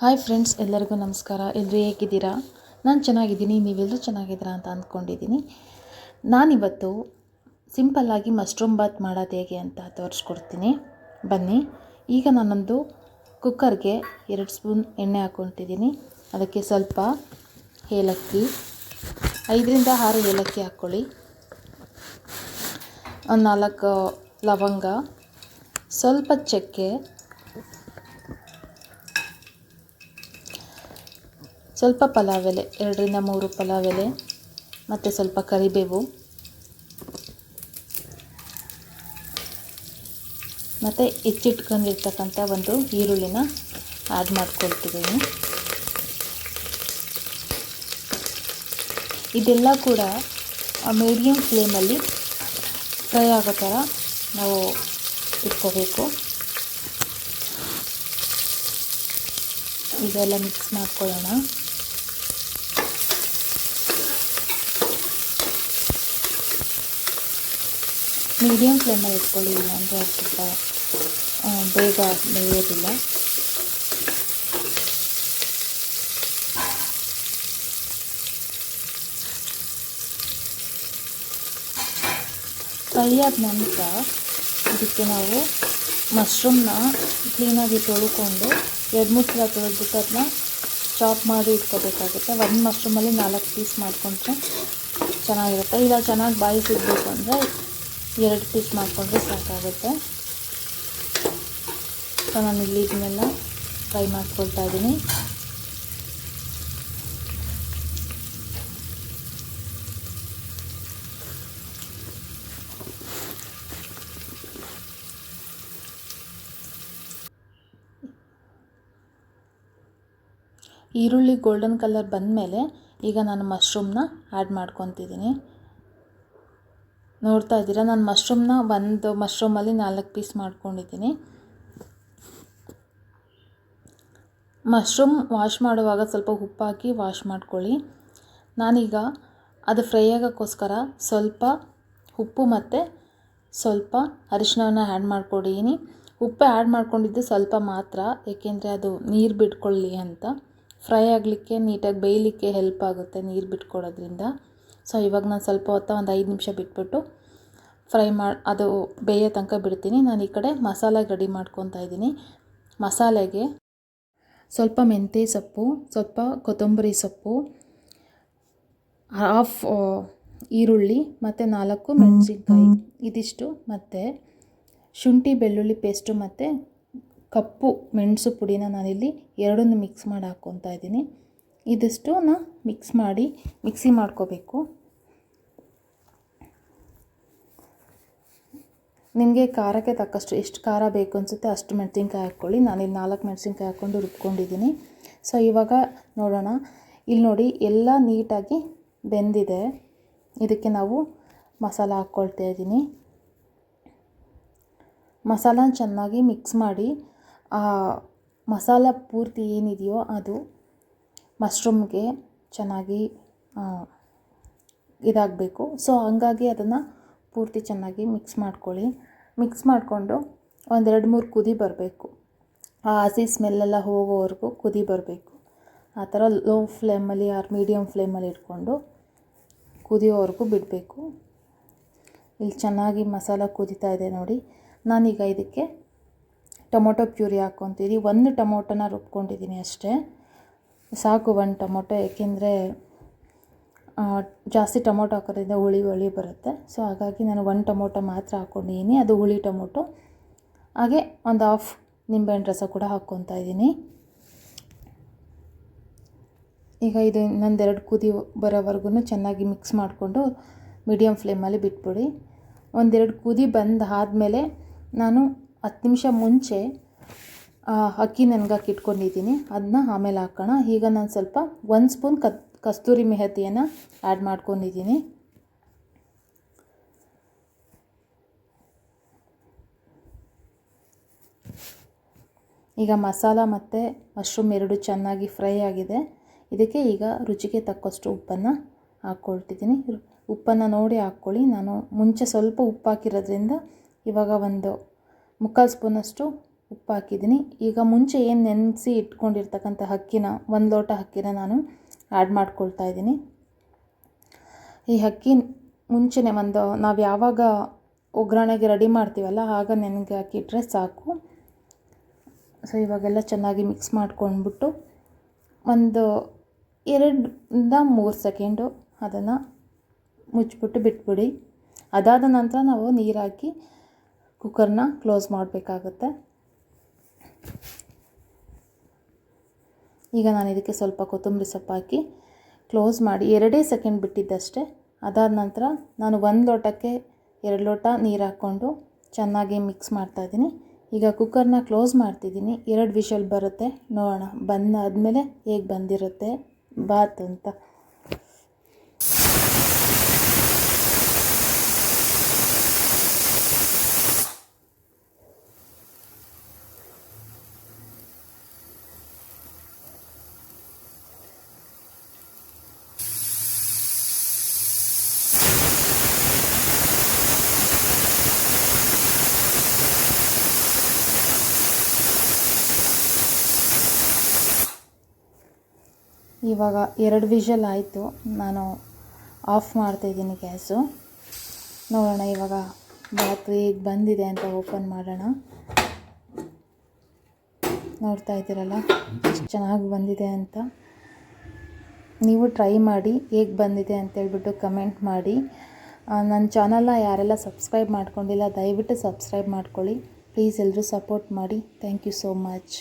Hi friends ಎಲ್ಲರಿಗೂ ನಮಸ್ಕಾರ. ಎಲ್ಲರೂ ಹೇಗಿದ್ದೀರಾ? ನಾನು ಚೆನ್ನಾಗಿದ್ದೀನಿ ನೀವೆಲ್ಲರೂ ಚೆನ್ನಾಗಿದ್ದೀರಾ ಅಂತ ಅಂದ್ಕೊಂಡಿದ್ದೀನಿ. ನಾನಿವತ್ತು ಸಿಂಪಲ್ಲಾಗಿ ಮಶ್ರೂಮ್ ಬಾತ್ ಮಾಡೋದು ಹೇಗೆ ಅಂತ ತೋರಿಸ್ಕೊಡ್ತೀನಿ. ಬನ್ನಿ. ಈಗ ನಾನೊಂದು ಕುಕ್ಕರ್ಗೆ ಎರಡು ಸ್ಪೂನ್ ಎಣ್ಣೆ ಹಾಕ್ಕೊತಿದ್ದೀನಿ ಅದಕ್ಕೆ ಸ್ವಲ್ಪ ಏಲಕ್ಕಿ ಐದರಿಂದ ಆರು ಏಲಕ್ಕಿ ಹಾಕ್ಕೊಳ್ಳಿ. ಒಂದು ನಾಲ್ಕು ಲವಂಗ. ಸ್ವಲ್ಪ ಚಕ್ಕೆ. ಸ್ವಲ್ಪ ಪಲಾವ್ ಎಲೆ, ಎರಡರಿಂದ ಮೂರು ಪಲಾವ್ ಎಲೆ, ಮತ್ತು ಸ್ವಲ್ಪ ಕರಿಬೇವು. ಮತ್ತು ಹೆಚ್ಚಿಟ್ಕೊಂಡಿರ್ತಕ್ಕಂಥ ಒಂದು ಈರುಳ್ಳಿನ ಆ್ಯಡ್ ಮಾಡ್ಕೊಳ್ತಿದ್ದೀನಿ. ಇದೆಲ್ಲ ಕೂಡ ಮೀಡಿಯಮ್ ಫ್ಲೇಮಲ್ಲಿ ಫ್ರೈ ಆಗೋ ಥರ ನಾವು ಇಟ್ಕೋಬೇಕು. ಇದೆಲ್ಲ ಮಿಕ್ಸ್ ಮಾಡ್ಕೊಳ್ಳೋಣ. ಮೀಡಿಯಮ್ ಫ್ಲೇಮಲ್ಲಿ ಇಟ್ಕೊಳ್ಳಿ, ಇಲ್ಲಾಂದರೆ ಅದು ಸ್ವಲ್ಪ ಬೇಗ ಬೇಯೋದಿಲ್ಲ ಆದ ನಂತರ ಇದಕ್ಕೆ ನಾವು ಮಶ್ರೂಮ್ನ ಕ್ಲೀನಾಗಿ ತೊಳ್ಕೊಂಡು ಎರಡು ಮೂರು ಸಲ ತೊಳೆದ್ಬಿಟ್ಟು ಅದನ್ನ ಚಾಪ್ ಮಾಡಿ ಇಟ್ಕೋಬೇಕಾಗುತ್ತೆ. ಒಂದು ಮಶ್ರೂಮಲ್ಲಿ ನಾಲ್ಕು ಪೀಸ್ ಮಾಡಿಕೊಂಡ್ರೆ ಚೆನ್ನಾಗಿರುತ್ತೆ. ಇಲ್ಲ, ಚೆನ್ನಾಗಿ ಬಾಯಿ ಸಿಗಬೇಕು ಅಂದರೆ ಎರಡು ಪೀಸ್ ಮಾಡಿಕೊಂಡ್ರೆ ಸಾಕಾಗುತ್ತೆ. ಸೊ, ನಾನು ಇಲ್ಲಿ ಇದನ್ನೆಲ್ಲ ಫ್ರೈ ಮಾಡ್ಕೊಳ್ತಾ ಇದ್ದೀನಿ. ಈರುಳ್ಳಿ ಗೋಲ್ಡನ್ ಕಲರ್ ಬಂದಮೇಲೆ ಈಗ ನಾನು ಮಶ್ರೂಮ್ನ ಆ್ಯಡ್ ಮಾಡ್ಕೊತಿದ್ದೀನಿ. ನೋಡ್ತಾ ಇದ್ದೀರಾ? ನಾನು ಮಶ್ರೂಮ್ನ ಒಂದು ಮಶ್ರೂಮಲ್ಲಿ ನಾಲ್ಕು ಪೀಸ್ ಮಾಡ್ಕೊಂಡಿದ್ದೀನಿ. ಮಶ್ರೂಮ್ ವಾಶ್ ಮಾಡುವಾಗ ಸ್ವಲ್ಪ ಉಪ್ಪಾಕಿ ವಾಶ್ ಮಾಡ್ಕೊಳ್ಳಿ. ನಾನೀಗ ಅದು ಫ್ರೈ ಆಗೋಕ್ಕೋಸ್ಕರ ಸ್ವಲ್ಪ ಉಪ್ಪು ಮತ್ತು ಸ್ವಲ್ಪ ಅರಿಶಿನವನ್ನು ಆ್ಯಡ್ ಮಾಡ್ಕೊಂಡಿದ್ದೀನಿ. ಉಪ್ಪು ಆ್ಯಡ್ ಮಾಡ್ಕೊಂಡಿದ್ದು ಸ್ವಲ್ಪ ಮಾತ್ರ, ಏಕೆಂದರೆ ಅದು ನೀರು ಬಿಟ್ಕೊಳ್ಳಿ ಅಂತ. ಫ್ರೈ ಆಗಲಿಕ್ಕೆ ನೀಟಾಗಿ ಬೇಯಲಿಕ್ಕೆ ಹೆಲ್ಪ್ ಆಗುತ್ತೆ ನೀರು ಬಿಟ್ಕೊಡೋದ್ರಿಂದ. ಸೊ ಇವಾಗ ನಾನು ಸ್ವಲ್ಪ ಹೊತ್ತ ಒಂದು ಐದು ನಿಮಿಷ ಬಿಟ್ಬಿಟ್ಟು ಫ್ರೈ ಮಾಡಿ ಅದು ಬೇಯೋ ತನಕ ಬಿಡ್ತೀನಿ. ನಾನು ಈ ಕಡೆ ಮಸಾಲೆ ರೆಡಿ ಮಾಡ್ಕೊತಾ ಇದ್ದೀನಿ. ಮಸಾಲೆಗೆ ಸ್ವಲ್ಪ ಮೆಂತ್ಯ ಸೊಪ್ಪು ಸ್ವಲ್ಪ ಕೊತ್ತಂಬರಿ ಸೊಪ್ಪು ಹಾಫ್ ಈರುಳ್ಳಿ ಮತ್ತು ನಾಲ್ಕು ಮೆಣಸಿನ್ಕಾಯಿ. ಇದಿಷ್ಟು ಮತ್ತು ಶುಂಠಿ ಬೆಳ್ಳುಳ್ಳಿ ಪೇಸ್ಟು ಮತ್ತು ಕಪ್ಪು ಮೆಣಸು ಪುಡಿನ ನಾನಿಲ್ಲಿ ಎರಡನ್ನು ಮಿಕ್ಸ್ ಮಾಡಿ ಹಾಕ್ಕೊತಾ ಇದ್ದೀನಿ. ಇದಿಷ್ಟನ್ನು ಮಿಕ್ಸ್ ಮಾಡಿ ಮಿಕ್ಸಿ ಮಾಡ್ಕೋಬೇಕು. ನಿಮಗೆ ಖಾರಕ್ಕೆ ತಕ್ಕಷ್ಟು ಎಷ್ಟು ಖಾರ ಬೇಕು ಅನಿಸುತ್ತೆ ಅಷ್ಟು ಮೆಣಸಿನ್ಕಾಯಿ ಹಾಕ್ಕೊಳ್ಳಿ. ನಾನಿಲ್ಲಿ ನಾಲ್ಕು ಮೆಣಸಿನ್ಕಾಯಿ ಹಾಕ್ಕೊಂಡು ರುಬ್ಕೊಂಡಿದ್ದೀನಿ. ಸೊ ಇವಾಗ ನೋಡೋಣ. ಇಲ್ಲಿ ನೋಡಿ ಎಲ್ಲ ನೀಟಾಗಿ ಬೆಂದಿದೆ. ಇದಕ್ಕೆ ನಾವು ಮಸಾಲ ಹಾಕ್ಕೊಳ್ತಾ ಇದ್ದೀನಿ. ಮಸಾಲ ಚೆನ್ನಾಗಿ ಮಿಕ್ಸ್ ಮಾಡಿ ಮಸಾಲ ಪೂರ್ತಿ ಏನಿದೆಯೋ ಅದು ಮಶ್ರೂಮ್ಗೆ ಚೆನ್ನಾಗಿ ಇದಾಗಬೇಕು. ಸೊ ಹಂಗಾಗಿ ಅದನ್ನು ಪೂರ್ತಿ ಚೆನ್ನಾಗಿ ಮಿಕ್ಸ್ ಮಾಡ್ಕೊಳ್ಳಿ. ಮಿಕ್ಸ್ ಮಾಡಿಕೊಂಡು ಒಂದೆರಡು ಮೂರು ಕುದಿ ಬರಬೇಕು. ಆ ಹಸಿ ಸ್ಮೆಲ್ಲೆಲ್ಲ ಹೋಗೋವರೆಗೂ ಕುದಿ ಬರಬೇಕು. ಆ ಥರ ಲೋ ಫ್ಲೇಮಲ್ಲಿ ಆರ್ ಮೀಡಿಯಮ್ ಫ್ಲೇಮಲ್ಲಿ ಇಟ್ಕೊಂಡು ಕುದಿಯೋವರೆಗೂ ಬಿಡಬೇಕು. ಇಲ್ಲಿ ಚೆನ್ನಾಗಿ ಮಸಾಲ ಕುದೀತಾ ಇದೆ ನೋಡಿ. ನಾನೀಗ ಇದಕ್ಕೆ ಟೊಮೊಟೊ ಪ್ಯೂರಿ ಹಾಕ್ಕೊತೀರಿ. ಒಂದು ಟೊಮೊಟೊನ ರುಬ್ಕೊಂಡಿದ್ದೀನಿ ಅಷ್ಟೇ. ಸಾಕು ಒಂದು ಟೊಮೊಟೊ, ಏಕೆಂದರೆ ಜಾಸ್ತಿ ಟೊಮೊಟೊ ಹಾಕೋದ್ರಿಂದ ಹುಳಿ ಹುಳಿ ಬರುತ್ತೆ. ಸೊ ಹಾಗಾಗಿ ನಾನು ಒಂದು ಟೊಮೊಟೊ ಮಾತ್ರ ಹಾಕ್ಕೊಂಡಿದ್ದೀನಿ ಅದು ಹುಳಿ ಟೊಮೊಟೊ. ಹಾಗೆ ಒಂದು ಹಾಫ್ ನಿಂಬೆಹಣ್ಣು ರಸ ಕೂಡ ಹಾಕ್ಕೊತಾ ಇದ್ದೀನಿ. ಈಗ ಇದು ಇನ್ನೊಂದೆರಡು ಕುದಿ ಬರೋವರೆಗೂ ಚೆನ್ನಾಗಿ ಮಿಕ್ಸ್ ಮಾಡಿಕೊಂಡು ಮೀಡಿಯಮ್ ಫ್ಲೇಮಲ್ಲಿ ಬಿಟ್ಬಿಡಿ. ಒಂದೆರಡು ಕುದಿ ಬಂದು ಆದಮೇಲೆ ನಾನು ಹತ್ತು ನಿಮಿಷ ಮುಂಚೆ ಅಕ್ಕಿ ನೆನ್ಗಾಕಿ ಇಟ್ಕೊಂಡಿದ್ದೀನಿ. ಅದನ್ನ ಆಮೇಲೆ ಹಾಕೋಣ. ಈಗ ನಾನು ಸ್ವಲ್ಪ ಒಂದು ಸ್ಪೂನ್ ಕತ್, ಕಸ್ತೂರಿ ಮೆಹತಿಯನ್ನು ಆ್ಯಡ್ ಮಾಡ್ಕೊಂಡಿದ್ದೀನಿ. ಈಗ ಮಸಾಲ ಮತ್ತು ಮಶ್ರೂಮ್ ಎರಡು ಚೆನ್ನಾಗಿ ಫ್ರೈ ಆಗಿದೆ. ಇದಕ್ಕೆ ಈಗ ರುಚಿಗೆ ತಕ್ಕಷ್ಟು ಉಪ್ಪನ್ನು ಹಾಕ್ಕೊಳ್ತಿದ್ದೀನಿ ಉಪ್ಪನ್ನು ನೋಡಿ ಹಾಕ್ಕೊಳ್ಳಿ. ನಾನು ಮುಂಚೆ ಸ್ವಲ್ಪ ಉಪ್ಪು ಹಾಕಿರೋದ್ರಿಂದ ಇವಾಗ ಒಂದು ಮುಕ್ಕಾಲು ಸ್ಪೂನಷ್ಟು ಉಪ್ಪು ಹಾಕಿದ್ದೀನಿ. ಈಗ ಮುಂಚೆ ಏನು ನೆನೆಸಿ ಇಟ್ಕೊಂಡಿರ್ತಕ್ಕಂಥ ಅಕ್ಕಿನ ಒಂದು ಲೋಟ ಅಕ್ಕಿನ ನಾನು ಆ್ಯಡ್ ಮಾಡ್ಕೊಳ್ತಾ ಇದ್ದೀನಿ. ಈ ಅಕ್ಕಿ ಮುಂಚೆನೇ ಒಂದು, ನಾವು ಯಾವಾಗ ಒಗ್ಗರಣೆಗೆ ರೆಡಿ ಮಾಡ್ತೀವಲ್ಲ, ಆಗ ನೆನೆಗೆ ಹಾಕಿಟ್ರೆ ಸಾಕು. ಸೊ ಇವಾಗೆಲ್ಲ ಚೆನ್ನಾಗಿ ಮಿಕ್ಸ್ ಮಾಡ್ಕೊಂಡ್ಬಿಟ್ಟು ಒಂದು ಎರಡರಿಂದ ಮೂರು ಸೆಕೆಂಡು ಅದನ್ನು ಮುಚ್ಚಿಬಿಟ್ಟು ಬಿಟ್ಬಿಡಿ. ಅದಾದ ನಂತರ ನಾವು ನೀರಾಕಿ ಕುಕ್ಕರ್ನ ಕ್ಲೋಸ್ ಮಾಡಬೇಕಾಗುತ್ತೆ. ಈಗ ನಾನು ಇದಕ್ಕೆ ಸ್ವಲ್ಪ ಕೊತ್ತಂಬರಿ ಸೊಪ್ಪು ಹಾಕಿ ಕ್ಲೋಸ್ ಮಾಡಿ ಎರಡೇ ಸೆಕೆಂಡ್ ಬಿಟ್ಟಿದ್ದಷ್ಟೇ. ಅದಾದ ನಂತರ ನಾನು ಒಂದು ಲೋಟಕ್ಕೆ ಎರಡು ಲೋಟ ನೀರು ಹಾಕ್ಕೊಂಡು ಚೆನ್ನಾಗಿ ಮಿಕ್ಸ್ ಮಾಡ್ತಾಯಿದ್ದೀನಿ ಈಗ ಕುಕ್ಕರ್ನ ಕ್ಲೋಸ್ ಮಾಡ್ತಿದ್ದೀನಿ. ಎರಡು ವಿಷಲ್ ಬರುತ್ತೆ. ನೋಡೋಣ. ಬಂದಾದಮೇಲೆ ಹೇಗೆ ಬಂದಿರುತ್ತೆ? ಬಾತ್ ಅಂತ. ಇವಾಗ ಎರಡು ವಿಷಲ್ ಆಯಿತು. ನಾನು ಆಫ್ ಮಾಡ್ತಾಯಿದ್ದೀನಿ ಗ್ಯಾಸು. ನೋಡೋಣ ಇವಾಗ ಬಾತು ಹೇಗೆ ಬಂದಿದೆ ಅಂತ ಓಪನ್ ಮಾಡೋಣ. ನೋಡ್ತಾ ಇದ್ದೀರಲ್ಲ? ಚೆನ್ನಾಗಿ ಬಂದಿದೆ ಅಂತ. ನೀವು ಟ್ರೈ ಮಾಡಿ ಹೇಗೆ ಬಂದಿದೆ ಅಂತೇಳ್ಬಿಟ್ಟು ಕಮೆಂಟ್ ಮಾಡಿ. ನನ್ನ ಚಾನಲ್ನ ಯಾರೆಲ್ಲ ಸಬ್ಸ್ಕ್ರೈಬ್ ಮಾಡ್ಕೊಂಡಿಲ್ಲ, ದಯವಿಟ್ಟು ಸಬ್ಸ್ಕ್ರೈಬ್ ಮಾಡ್ಕೊಳ್ಳಿ. ಪ್ಲೀಸ್ ಎಲ್ಲರೂ ಸಪೋರ್ಟ್ ಮಾಡಿ. Thank you so much